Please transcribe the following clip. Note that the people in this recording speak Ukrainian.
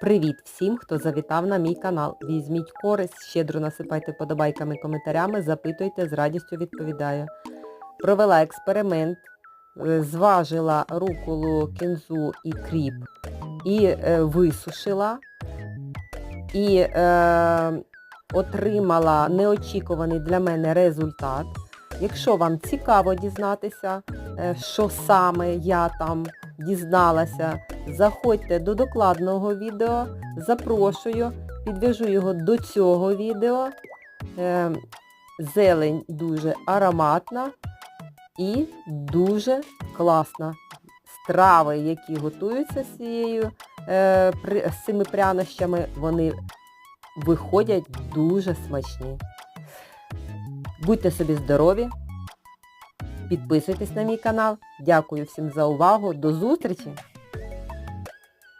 Привіт всім, хто завітав на мій канал. Візьміть користь, щедро насипайте подобайками, коментарями, запитуйте, з радістю відповідаю. Провела експеримент, е, зважила руколу, кінзу і кріп і е, висушила. І е, отримала неочікуваний для мене результат. Якщо вам цікаво дізнатися, е, що саме я там дізналася, заходьте до докладного відео, запрошую, підв'яжу його до цього відео. Е, Зелень дуже ароматна і дуже класна. Страви, які готуються з, цією, е, з цими прянощами, вони виходять дуже смачні. Будьте собі здорові, підписуйтесь на мій канал. Дякую всім за увагу. До зустрічі!